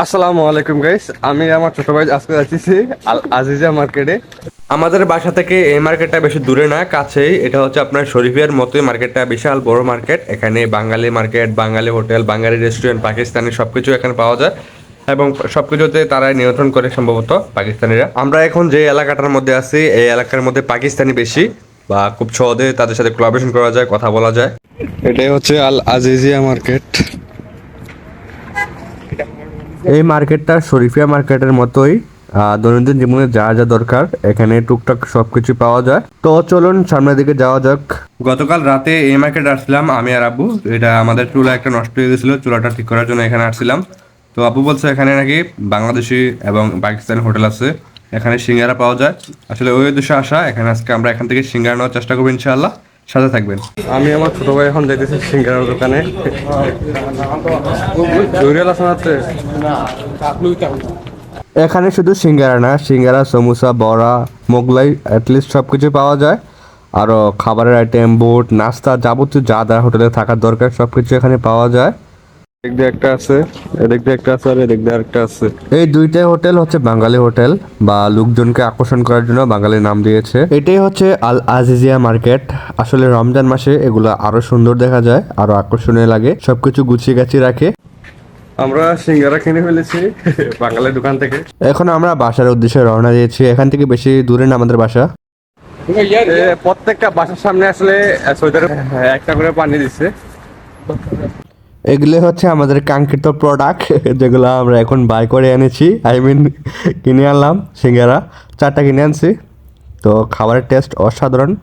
আসসালামু আলাইকুম গাইস আমি আমার ছোট ভাই আজকে যাচ্ছি আল আজিজা মার্কেটে আমাদের বাসা থেকে এই মার্কেটটা বেশি দূরে না কাছেই। এটা হচ্ছে আপনার শরীফিয়ার মতোই মার্কেটটা বিশাল বড় মার্কেট এখানে Bangali market Bangali hotel Bangali restaurant Pakistani সবকিছু এখানে পাওয়া যায়। এবং সবকিছুতে তারা নিয়ন্ত্রণ করে সম্ভবত পাকিস্তানিরা। আমরা এখন যে এলাকাটার মধ্যে আছি এই এলাকার মধ্যে পাকিস্তানি বেশি বা খুব সহজে তাদের সাথে কোলাবরেশন করা যায় কথা বলা যায়। এটাই হচ্ছে আল আজিজিয়া মার্কেট এই মার্কেটটা শরীফিয়া মার্কেটের মতোই দৈনন্দিন জীবনে যা যা দরকার, এখানে টুকটাক সবকিছু পাওয়া যায়। তো চলুন সামনের দিকে যাওয়া যাক। গতকাল রাতে এই মার্কেট আসছিলাম আমি আর আব্বু। এটা আমাদের চুলা একটা নষ্ট হয়ে গেছিল, চুলাটা ঠিক করার জন্য এখানে আসছিলাম। তো আব্বু বলছে এখানে নাকি বাংলাদেশি এবং পাকিস্তানি হোটেল আছে, এখানে সিঙ্গারা পাওয়া যায়। আসলে ওই উদ্দেশ্যে আসা, এখানে আজকে আমরা এখান থেকে সিঙ্গারা নেওয়ার চেষ্টা করব ইনশাআল্লাহ। সাথে থাকবেন। আমি আমার ছোট ভাই এখন যাইতেছি সিঙ্গারার দোকানে। আছে। এখানে শুধু সিঙ্গারা না সিঙ্গারা সমুসা বড়া মোগলাই অ্যাটলিস্ট সব কিছু পাওয়া যায়। আরও খাবারের আইটেম বুট নাস্তা যাবতীয় যা যা হোটেলে থাকার দরকার সব কিছু এখানে পাওয়া যায়। এদিক দিয়ে একটা আছে এদিক দিয়ে একটা আছে আর এদিক দিয়ে আরেকটা আছে। এই দুইটাই হোটেল হচ্ছে বাঙালি হোটেল বা লোকজনকে আকর্ষণ করার জন্য বাঙালি নাম দিয়েছে। এটাই হচ্ছে আল আজিজিয়া মার্কেট। আসলে রমজান মাসে এগুলো আরও সুন্দর দেখা যায় আরও আকর্ষণীয় লাগে সবকিছু গুছিয়ে গাছিয়ে রাখে। আমরা সিঙ্গারা কিনে ফেলেছি বাঙালির দোকান থেকে। এখন আমরা বাসার উদ্দেশ্যে রওনা দিয়েছি এখান থেকে বেশি দূরে না আমাদের বাসা। প্রত্যেকটা বাসার সামনে আসলে সোয়েটার একটা করে পানি দিচ্ছে। এগুলো হচ্ছে আমাদের কাঙ্ক্ষিত প্রোডাক্ট যেগুলো আমরা এখন বাই করে এনেছি। আই মিন কিনে আনলাম, সিঙ্গারা, চারটা কিনে আনছি। তো খাবারের টেস্ট অসাধারণ।